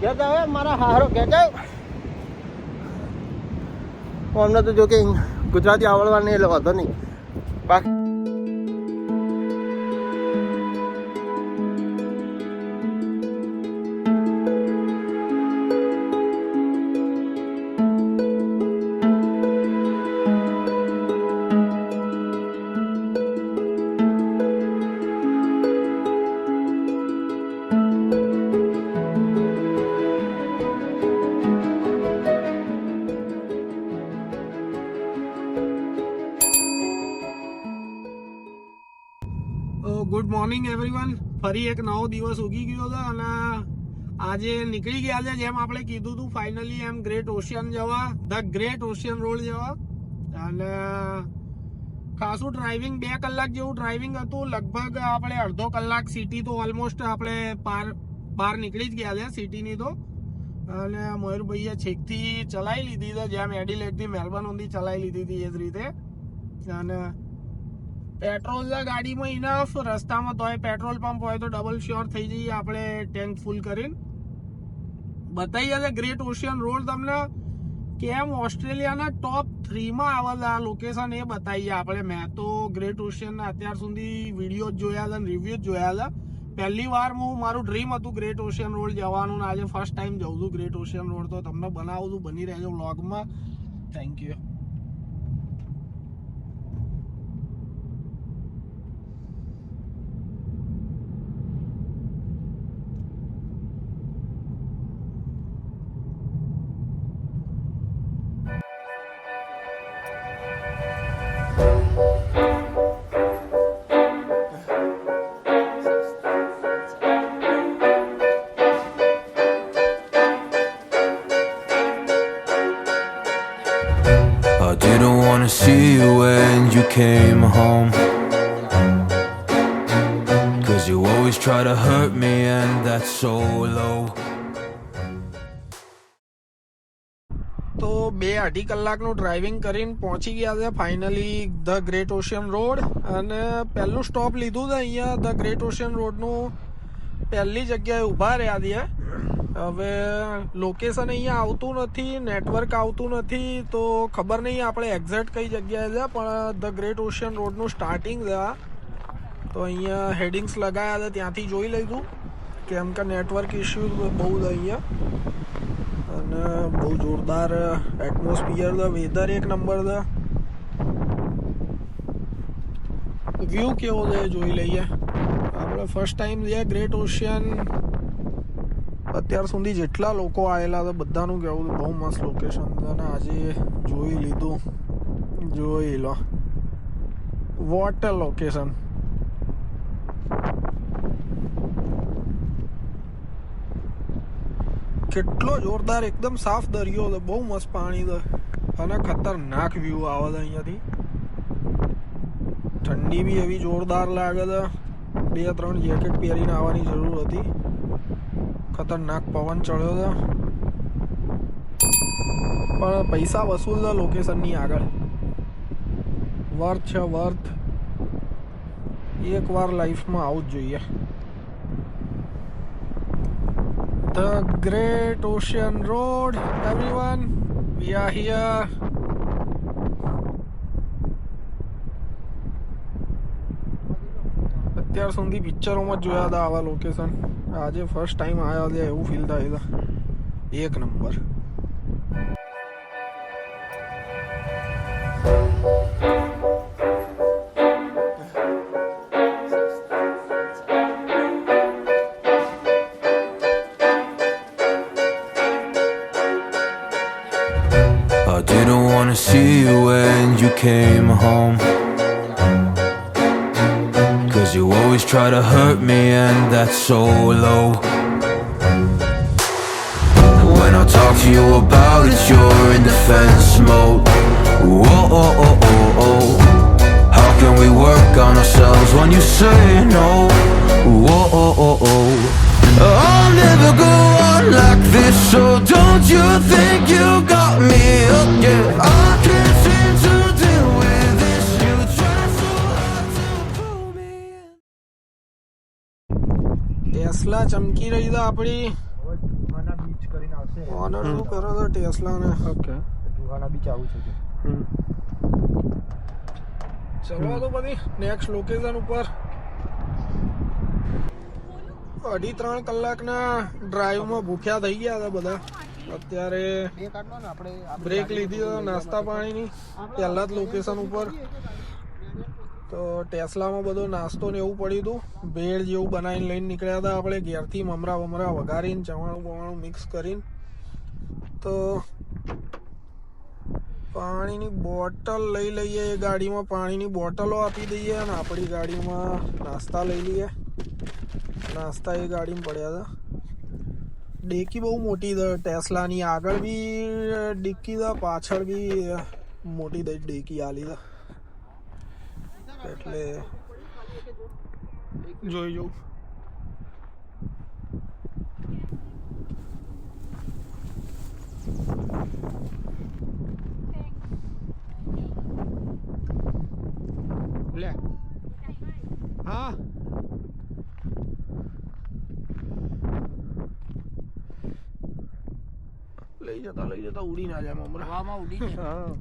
ઘેર જાવ હે મારા હારો જાવ અમને તો જો કે ગુજરાતી આવડવા નહીં, એટલે વાંધો નહીં. બાકી ફરી એક નવો દિવસ ઉગી ગયો છે અને આજે નીકળી ગયા છે, જેમ આપણે કીધું હતું ફાઇનલી એમ ગ્રેટ ઓશિયન જવા ધ ગ્રેટ ઓશિયન રોડ જવા. અને ખાસું ડ્રાઇવિંગ બે કલાક જેવું ડ્રાઇવિંગ હતું, લગભગ આપણે અડધો કલાક સિટી તો ઓલમોસ્ટ આપણે પાર, બહાર નીકળી જ ગયા છે સિટીની તો. અને મયુરભાઈએ છેકથી ચલાવી લીધી છે, જેમ એડિલેટથી મેલબર્ન સુધી ચલાવી લીધી હતી એ જ રીતે. અને પેટ્રોલ ગાડીમાં ઇનફ રસ્તામાં તોય પેટ્રોલ પંપ હોય તો ડબલ શ્યોર થઈ જઈએ, આપણે ટેન્ક ફૂલ કરીને. બતાવી છે ગ્રેટ ઓશિયન રોડ તમને કેમ ઓસ્ટ્રેલિયાના ટોપ થ્રીમાં આવેલા લોકેશન એ બતાવીએ આપણે. મેં તો ગ્રેટ ઓશિયનના અત્યાર સુધી વીડિયો જોયા હતા રિવ્યૂ જોયા હતા. પહેલી વાર હું, મારું ડ્રીમ હતું ગ્રેટ ઓશિયન રોડ જવાનું ને આજે ફર્સ્ટ ટાઈમ જઉં છું ગ્રેટ ઓશિયન રોડ તો તમને બનાવું છું. બની રહેજો વ્લોગમાં thank you always try to hurt me, and that's so low. તો બે અઢી કલાકનું ડ્રાઇવિંગ કરીને પહોંચી ગયા છે finally the great ocean road અને પહેલું સ્ટોપ લીધું છે અહીંયા ધ ગ્રેટ ઓશિયન રોડનું પહેલી જગ્યાએ ઊભા રહ્યા છીએ. હવે લોકેશન અહીંયા આવતું નથી નેટવર્ક આવતું નથી તો ખબર નહીં આપણે એક્ઝેક્ટ કઈ જગ્યાએ છે પણ ધ ગ્રેટ ઓશિયન રોડનું સ્ટાર્ટિંગ છે આ. તો અહીંયા હેડિંગ્સ લગાવ્યા હતા, ત્યાંથી જોઈ લીધું કેમ કે નેટવર્ક ઇશ્યુ બહુ જ અહીંયા. અને બહુ જોરદાર એટમોસ્ફિયર છે વેધર એક નંબર છે વ્યૂ કેવો છે જોઈ લઈએ. આપણે ફર્સ્ટ ટાઈમ છે ગ્રેટ ઓશિયન અત્યાર સુધી જેટલા લોકો આવેલા હતા, બધાનું કહેવું બહુ મસ્ત લોકેશન અને આજે જોઈ લીધું. જોઈ લો. વોટ લોકેશન કેટલો જોરદાર એકદમ સાફ દરિયો છે. બહુ મસ્ત પાણી છે. અને ખતરનાક વ્યૂ આવે છે અહીંયાથી. ઠંડી બી એવી જોરદાર લાગે છે. બે ત્રણ જેકેટ પહેરીને આવવાની જરૂર હતી. ખતરનાક પવન ચડ્યો છે. પણ પૈસા વસૂલ છે લોકેશનની આગળ. વર્થ છે વર્થ એકવાર લાઈફમાં આવું જ જોઈએ. The Great Ocean Road, everyone. We are here. અત્યાર સુધી પિક્ચરોમાં જ જોયા હતા આવા લોકેશન આજે ફર્સ્ટ ટાઈમ આવ્યા છે એવું ફીલ થાય એક number wanna see you when you came home. Cause you always try to hurt me, and that's so low. When I talk to you about it, you're in defense mode. Whoa, oh, oh, oh, oh. How can we work on ourselves when you say no? Whoa, oh, oh. On like this, so don't you think you got me again? I can't seem to deal with this. You try so hard to pull me in. Tesla ચમકી રહી છે આપણી કરીને આવશે honour શું કરો છે tesla ને ઓકે દુહાના બીચ આવું છે ચલો તો પછી નેક્સ્ટ લોકેશન ઉપર અઢી ત્રણ કલાકના ડ્રાઈવમાં ભૂખ્યા થઈ ગયા હતા બધા. અત્યારે બ્રેક લીધી તો નાસ્તા પાણીની, પહેલા જ લોકેશન ઉપર. તો ટેસ્લામાં બધો નાસ્તો ને એવું પડ્યું હતું. ભેળ જેવું બનાવીને લઈને નીકળ્યા હતા આપણે ઘેરથી મમરા વમરા વઘારીને, ચવાણું બવાણું મિક્સ કરીને. તો પાણીની બોટલ લઈ લઈએ, એ ગાડીમાં પાણીની બોટલો આપી દઈએ અને આપણી ગાડીમાં નાસ્તા લઈ લઈએ. નાસ્તા એ ગાડીમાં પડ્યા હતા. ડેકી બહુ મોટી ટેસ્લાની આગળ બી ડિક્કી હતા પાછળ બી મોટી દઈ ડેકી આલી હતા એટલે જોઈ જોઉં. લે. હા. લઈ જતા લઈ જતા ઉડી ના જાય મમરા હવામાં ઉડી ગયા હા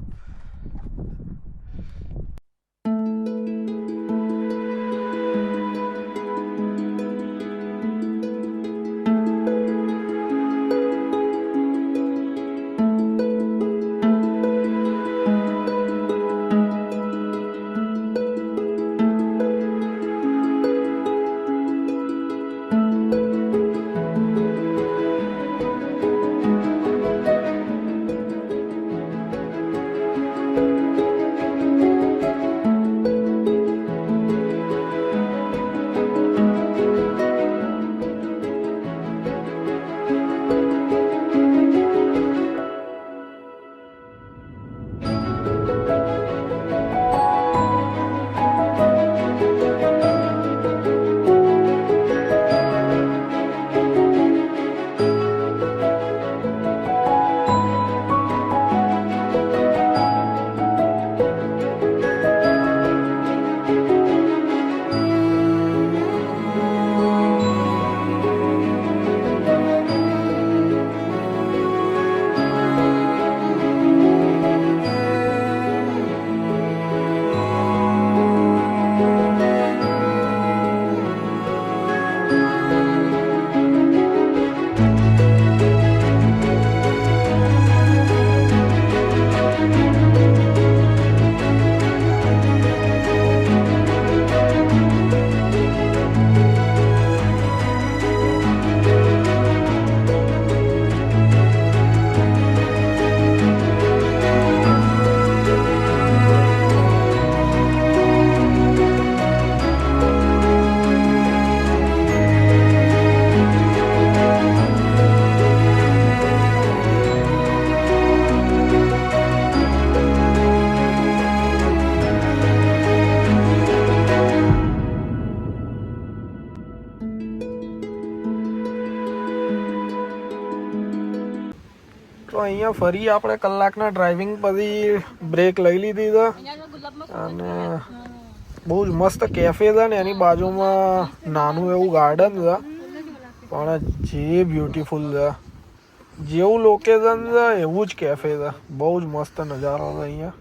ફરી આપણે કલાકના ડ્રાઇવિંગ પછી બ્રેક લઈ લીધી છે. અને બહુ જ મસ્ત કેફે છે ને, એની બાજુમાં નાનું એવું ગાર્ડન છે. પણ જે બ્યુટીફુલ છે. જેવું લોકેશન છે, એવું જ કેફે છે. બહુ જ મસ્ત નજારો છે અહીંયા.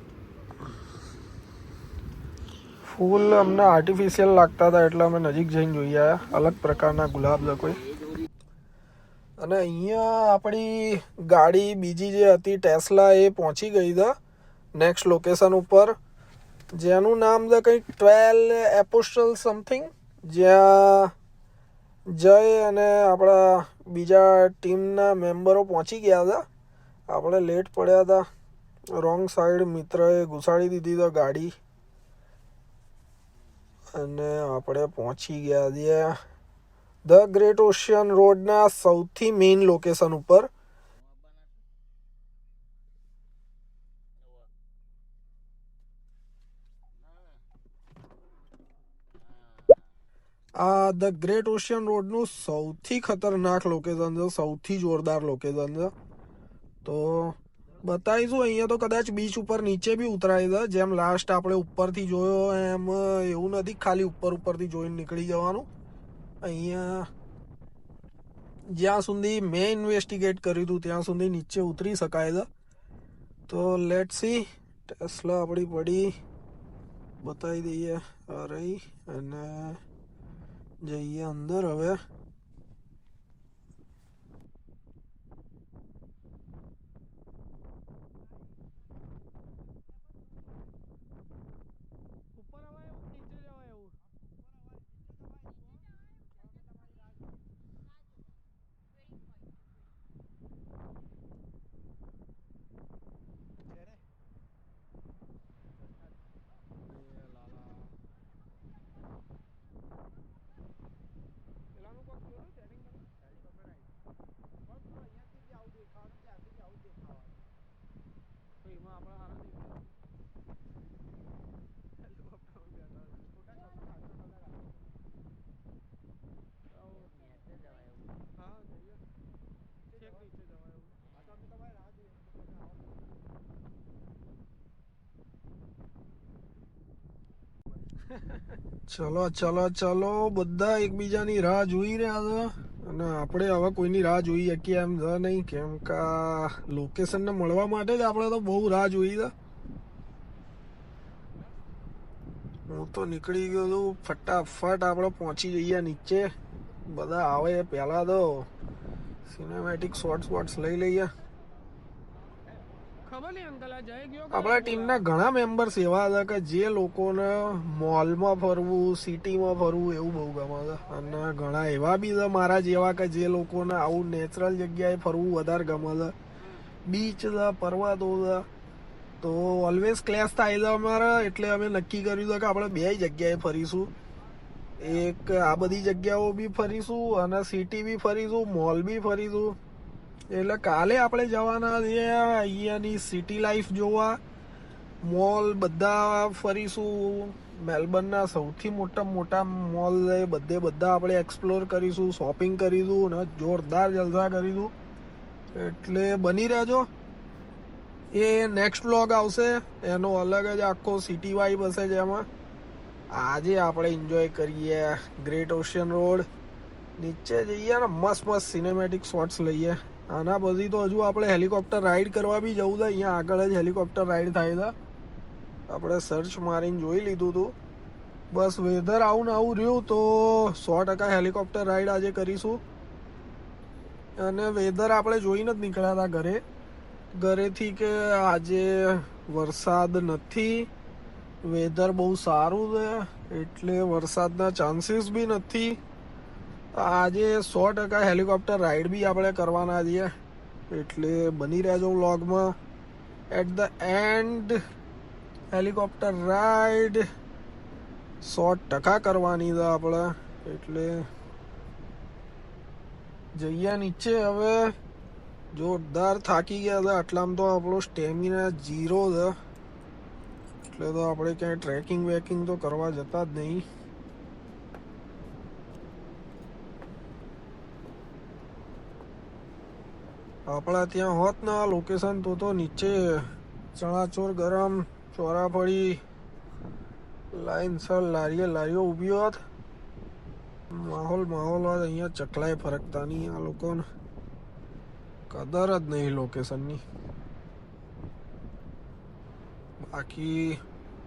ફૂલ અમને આર્ટિફિશિયલ લાગતા હતા એટલે અમે નજીક જઈને જોઈ આવ્યા. અલગ પ્રકારના ગુલાબ છે કોઈ. અને અહીંયા આપણી ગાડી બીજી જે હતી ટેસ્લા એ પહોંચી ગઈ છે નેક્સ્ટ લોકેશન ઉપર. જેનું નામ છે કંઈક ટ્વેલ એપોસ્ટલ સમથિંગ જ્યાં જય અને આપણા બીજા ટીમના મેમ્બરો પહોંચી ગયા હતા. આપણે લેટ પડ્યા હતા. રોંગ સાઈડ મિત્રએ ઘુસાડી દીધી તો ગાડી. અને આપણે પહોંચી ગયા ત્યાં ધ ગ્રેટ ઓશિયન રોડના સૌથી મેઇન લોકેશન ઉપર આ ધ ગ્રેટ ઓશિયન રોડનું સૌથી ખતરનાક લોકેશન છે, સૌથી જોરદાર લોકેશન છે. તો બતાવીશું, અહીંયા તો કદાચ બીચ ઉપર નીચે બી ઉતરાય છે, જેમ લાસ્ટ આપણે ઉપરથી જોયો એમ, એવું નથી, ખાલી ઉપર ઉપરથી જોઈને નીકળી જવાનું. અહીંયા જ્યાં સુધી મેં ઇન્વેસ્ટિગેટ કર્યું હતું, ત્યાં સુધી નીચે ઉતરી શકાય છે. તો લેટ સી ટેસ્લા આપણી પડી. બતાવી દઈએ. રહી અને જઈએ અંદર હવે ઉપર અવાય એવું નીચે જવાય એવું પેલાનું કોક જોયું setting તમે? તો એમાં આપણે હારા દેખાય. હેલિકોપ્ટરમાં બેઠા છે. હા જઈએ છેક નીચે જવાય એવું ચલો ચલો ચલો, બધા એકબીજાની રાહ જોઈ રહ્યા છે. અને આપણે હવે કોઈની રાહ જોઈ શકીએ એમ છે નહીં, કેમ કે લોકેશનને મળવા માટે જ આપણે તો બહુ રાહ જોઈ છે. હું તો નીકળી ગયો છું, ફટાફટ આપણે પહોંચી જઈએ નીચે. બધા આવે પહેલા તો. સિનેમેટિક શોર્ટ્સ વોટ્સ લઈ લઈએ ખબર નહીં અંકલ આ જય ગયો આપણા ટીમના ઘણા મેમ્બર્સ એવા હતા કે જે લોકોને મોલમાં ફરવું સિટીમાં ફરવું એવું બહુ ગમે છે. અને ઘણા એવા બી છે મારા જેવા કે જે લોકોને આવું નેચરલ જગ્યાએ ફરવું વધારે ગમે છે. બીચ છે પર્વતો છે. તો ઓલવેઝ ક્લેશ થાય છે અમારા એટલે અમે નક્કી કર્યું છે કે આપણે બે જગ્યાએ ફરીશું. એક આ બધી જગ્યાઓ બી ફરીશું અને સિટી બી ફરીશું મોલ બી ફરીશું. એટલે કાલે આપણે જવાના છીએ અહીંયાની સિટી લાઈફ જોવા. મોલ બધા ફરીશું. મેલબર્નના સૌથી મોટા મોટા મોલ છે. બધે બધા આપણે એક્સપ્લોર કરીશું શોપિંગ કરીશું અને જોરદાર જલસા કરીશું. એટલે બની રહેજો. એ નેક્સ્ટ બ્લોગ આવશે. એનો અલગ જ આખો સિટી વાઇબ હશે જેમાં. આજે આપણે એન્જોય કરીએ ગ્રેટ ઓશિયન રોડ નીચે જઈએ ને મસ્ત મસ્ત સિનેમેટિક શોર્ટ્સ લઈએ. આના પછી તો હજુ આપણે હેલિકોપ્ટર રાઈડ કરવા બી જવું છે. અહીંયા આગળ જ હેલિકોપ્ટર રાઈડ થાય છે. આપણે સર્ચ મારીને જોઈ લીધું હતું બસ વેધર આવું ને આવું રહ્યું તો સો ટકા હેલિકોપ્ટર રાઈડ આજે કરીશું. અને વેધર આપણે જોઈને જ નીકળ્યા હતા ઘરે. ઘરેથી કે આજે વરસાદ નથી. વેધર બહુ સારું છે. એટલે વરસાદના ચાન્સીસ બી નથી. આજે સો ટકા હેલિકોપ્ટર રાઈડ બી આપણે કરવાના છીએ. એટલે બની રહેજો વ્લોગમાં. At the end helicopter ride. સો ટકા કરવાની છે આપણે. એટલે જઈએ નીચે હવે. જોરદાર થાકી ગયા હતા આટલામાં તો આપણો સ્ટેમિના જીરો છે. એટલે તો આપણે ક્યાંય ટ્રેકિંગ વેકિંગ તો કરવા જતા જ નહીં. આપણા ત્યાં હોત ને આ લોકેશન તો તો નીચે ચણાચોર ગરમ, ચોરાફળી, લાઈન સર લારીએ લારીઓ ઊભી હોત. માહોલ માહોલ હોત, અહીંયા ચકલાય ફરકતા નહીં આ લોકોને. કદર જ નહીં લોકેશનની બાકી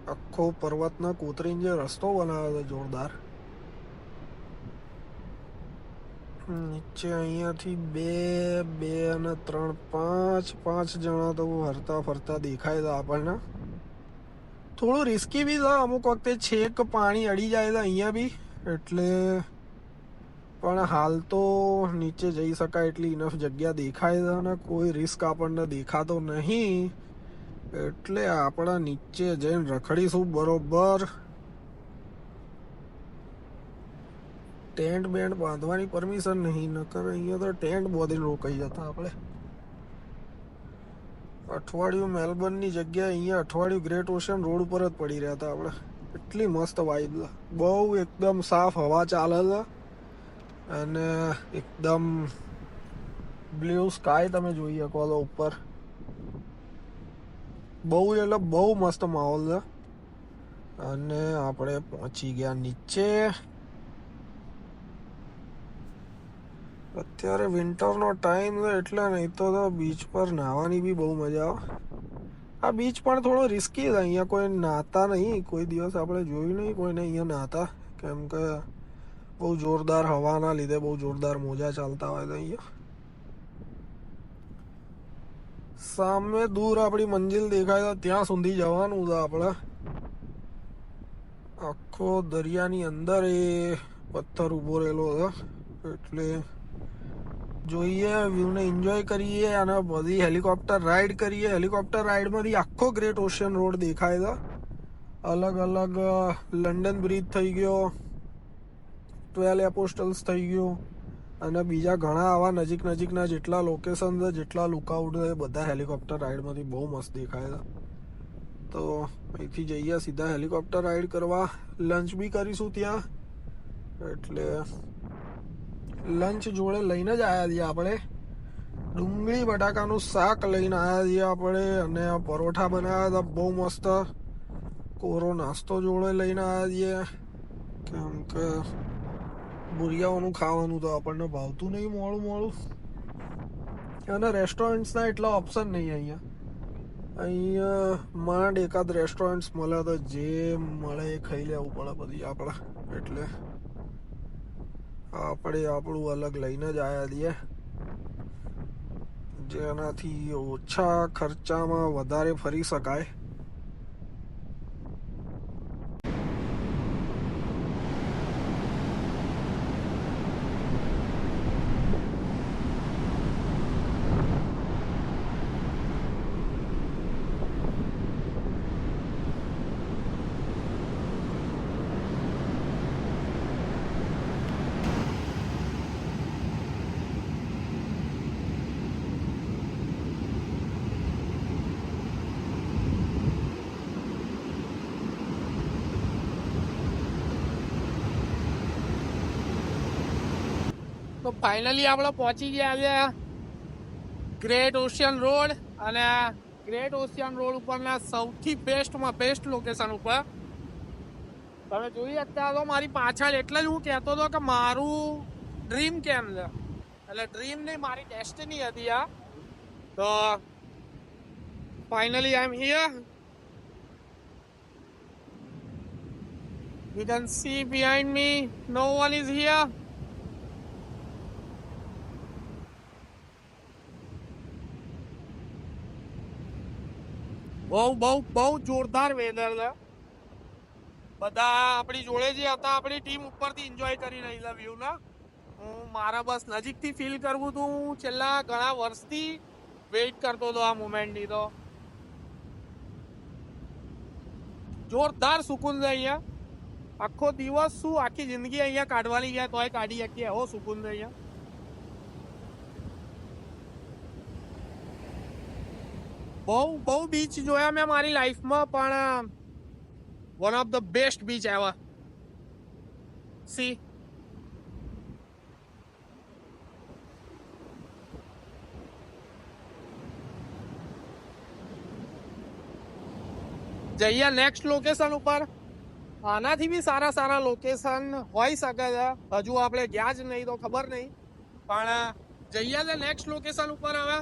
આખો પર્વતના કોતરીને જે રસ્તો બનાવ્યો હતો જોરદાર. નીચે અહીંયાથી બે બે અને ત્રણ, પાંચ પાંચ જણા તો હરતા ફરતા દેખાય છે આપણને. થોડું રિસ્કી બી છે અમુક વખતે છેક પાણી અડી જાય છે અહીંયા બી, એટલે પણ હાલ તો નીચે જઈ શકાય એટલી ઇનફ જગ્યા દેખાય છે અને કોઈ રિસ્ક આપણને દેખાતો નહીં. એટલે આપણા નીચે જઈને રખડીશું બરોબર. ટેન્ટ બેન્ટ બાંધવાની પરમિશન નહીં, નકર અહીંયા તો ટેન્ટ બાંધીને રોકાઈ જતા આપણે. અઠવાડિયું મેલબર્નની જગ્યાએ અહીંયા અઠવાડિયું ગ્રેટ ઓશન રોડ ઉપર જ પડી રહ્યા હતા આપણે. એટલી મસ્ત વાઇબ બહુ એકદમ સાફ હવા ચાલે છે અને એકદમ બ્લુ સ્કાય તમે જોઈ શકો છો ઉપર. બહુ એટલે બહુ મસ્ત માહોલ છે અને આપણે પહોંચી ગયા નીચે. અત્યારે વિન્ટરનો ટાઈમ છે એટલે નહીં તો તો બીચ પર નાહવાની બી બહુ મજા આવે. આ બીચ પણ થોડો રિસ્કી છે, અહીંયા કોઈ નાહતા નહીં, કોઈ દિવસ આપણે જોયું નહીં, કોઈને અહીંયા નાહતા. કેમ કે બહુ જોરદાર હવાના લીધે બહુ જોરદાર મોજા ચાલતા હોય છે અહીંયા. સામે દૂર આપણી મંજિલ દેખાય તો ત્યાં સુધી જવાનું છે આપણે. આખો દરિયાની અંદર એ પથ્થર ઊભો રહેલો છે, એટલે જોઈએ વ્યૂને એન્જોય કરીએ અને બધી હેલિકોપ્ટર રાઈડ કરીએ. હેલિકોપ્ટર રાઈડમાંથી આખો ગ્રેટ ઓશિયન રોડ દેખાય છે. અલગ અલગ લંડન બ્રિજ થઈ ગયો ટ્વેલ્વ એપોસ્ટલ્સ થઈ ગયો, અને બીજા ઘણા આવા નજીક નજીકના જેટલા લોકેશન છે, જેટલા લુકઆઉટ છે, બધા હેલિકોપ્ટર રાઈડમાંથી બહુ મસ્ત દેખાય છે. તો અહીંથી જઈએ, સીધા હેલિકોપ્ટર રાઈડ કરવા. લંચ બી કરીશું ત્યાં. એટલે લંચ જોડે લઈને જ આવ્યા છીએ આપણે. ડુંગળી, બટાકાનું શાક લઈને આવ્યા છીએ આપણે અને પરોઠા બનાવ્યા હતા, બહુ મસ્ત. કોરો નાસ્તો જોડે લઈને આવ્યા છીએ. કેમ કે ભુરિયાઓનું ખાવાનું તો આપણને ભાવતું નહીં મોડું મોડું. અને રેસ્ટોરન્ટ્સના એટલા ઓપ્શન નહીં અહીંયા. અહીંયા માંડ એકાદ રેસ્ટોરન્ટ્સ મળે તો જે મળે એ ખાઈ લેવું પડે બધી આપણે. એટલે આપણે આપણું અલગ લઈને જ આવ્યા છીએ જેનાથી ઓછા ખર્ચામાં વધારે ફરી શકાય. ફાઇનલી આપણે પહોંચી ગયા છે ગ્રેટ ઓશિયન રોડ અને ગ્રેટ ઓશિયન રોડ ઉપરના સૌથી બેસ્ટમાં બેસ્ટ લોકેશન ઉપર. તમે જોઈએ અત્યારે તો મારી પાછળ એટલે જ હું કહેતો હતો કે મારું ડ્રીમ કેમ છે? એટલે ડ્રીમ નહીં મારી ડેસ્ટિની હતી આ. તો finally I am here You can see behind me, no one is here. બહુ બહુ બહુ જોરદાર વેધર છે. બધા આપણી જોડે જે હતા, આપણી ટીમ ઉપરથી એન્જોય કરી રહી છે વ્યૂના હું મારા બસ નજીકથી ફીલ કરવું હતું. હું છેલ્લા ઘણા વર્ષથી વેઇટ કરતો હતો આ મુમેન્ટની તો. જોરદાર સુકૂન છે અહીંયા. આખો દિવસ શું આખી જિંદગી અહીંયા કાઢવાની ગયા તોય કાઢી શકીએ. એવો સુકૂન છે અહીંયા. બહુ બહુ બીચ જોયા મેં મારી લાઈફમાં પણ one of the best beach ever see જઈએ નેક્સ્ટ લોકેશન ઉપર. આનાથી બી સારા સારા લોકેશન હોઈ શકે છે. હજુ આપણે ગયા જ નહીં તો ખબર નહીં. પણ જઈએ છે નેક્સ્ટ લોકેશન ઉપર હવે.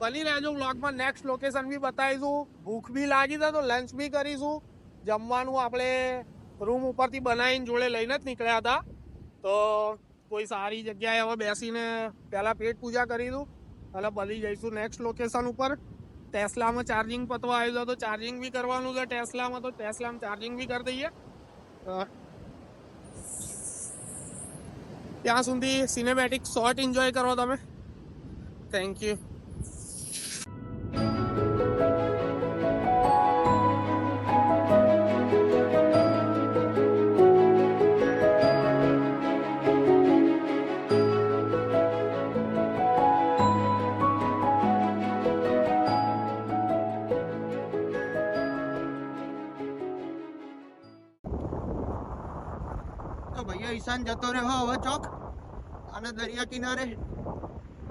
બની રહેજો બ્લોગમાં નેક્સ્ટ લોકેશન બી બતાવીશું. ભૂખ બી લાગી છે તો લંચ બી કરીશું. જમવાનું આપણે રૂમ ઉપરથી બનાવીને જોડે લઈને જ નીકળ્યા હતા. તો કોઈ સારી જગ્યાએ હવે બેસીને પહેલાં પેટ પૂજા કરીશું અને બધી જઈશું નેક્સ્ટ લોકેશન ઉપર. ટેસ્લામાં ચાર્જિંગ પતવા આવ્યું તો ચાર્જિંગ બી કરવાનું છે ટેસ્લામાં. તો ટેસ્લામાં ચાર્જિંગ બી કરી દઈએ. ત્યાં સુધી સિનેમેટિક શોર્ટ એન્જોય કરો તમે. થેન્ક યુ તો ઈશાન જતો રહ્યો. હવે ચોક અને દરિયા કિનારે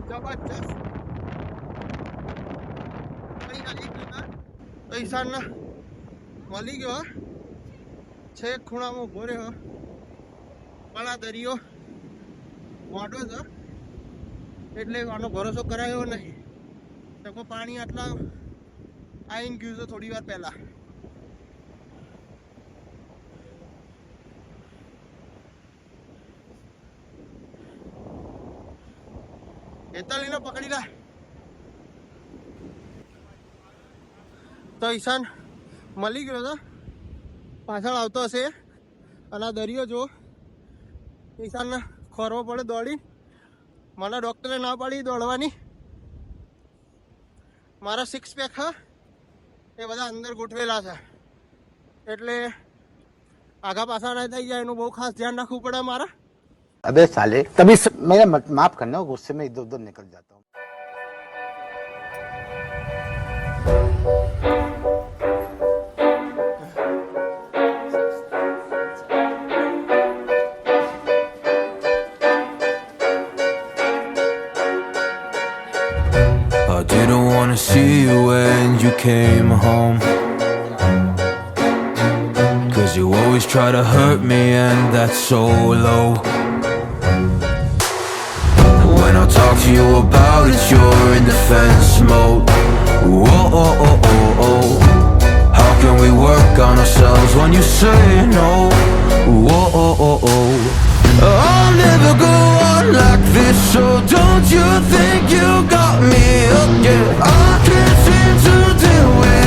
જબરજસ્ત તો ઈશાન મળી ગયો છે ખૂણામાં ઊભો રહ્યો પણ આ દરિયો મોટો છે એટલે આનો ભરોસો કરાયો નહીં. તો પાણી આટલા આવીને ગયું છે થોડી વાર પહેલા. એતાલીનો પકડી લે. તો ઈશાન મળી ગયો તો. પાછળ આવતો હશે. અને આ દરિયો જો ઈશાનને ખોરવો પડે દોડી મને ડૉક્ટરે ના પાડી દોડવાની. મારા સિક્સ પેક એ બધા અંદર ગોઠવેલા છે. એટલે આગા પાછા ના થઈ જાય, એનું બહુ ખાસ ધ્યાન રાખવું પડે મારે. अबे साले तभी स... मेरा मत- माफ करना गुस्से में इधर उधर निकल जाता हूँ I didn't wanna see you when you came home. Cause you always try to hurt me, and that's so low. When I talk to you about it, you're in defense mode. Whoa, oh, oh, oh, oh. How can we work on ourselves when you say no? Whoa, oh, oh, oh. I'll never go on like this, so don't you think you got me again? I can't seem to deal with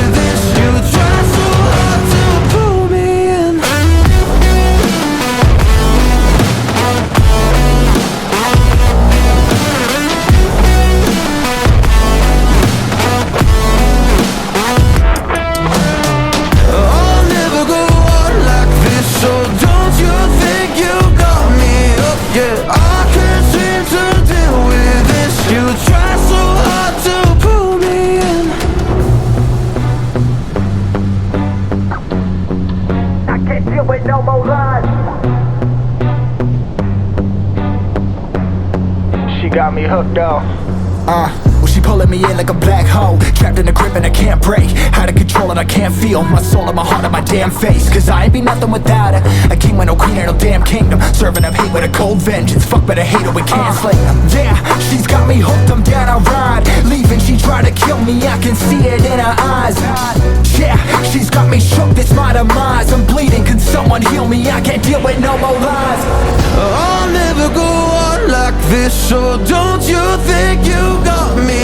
without her. A king with no queen and no damn kingdom. Serving up hate with a cold vengeance. Fuck, but I hate her, we can't uh. slay. Yeah, she's got me hooked, I'm down, I ride. Leaving, she tried to kill me, I can see it in her eyes. Yeah, she's got me shook, this my demise. I'm bleeding, can someone heal me? I can't deal with no more lies. I'll never go on like this, so don't you think you got me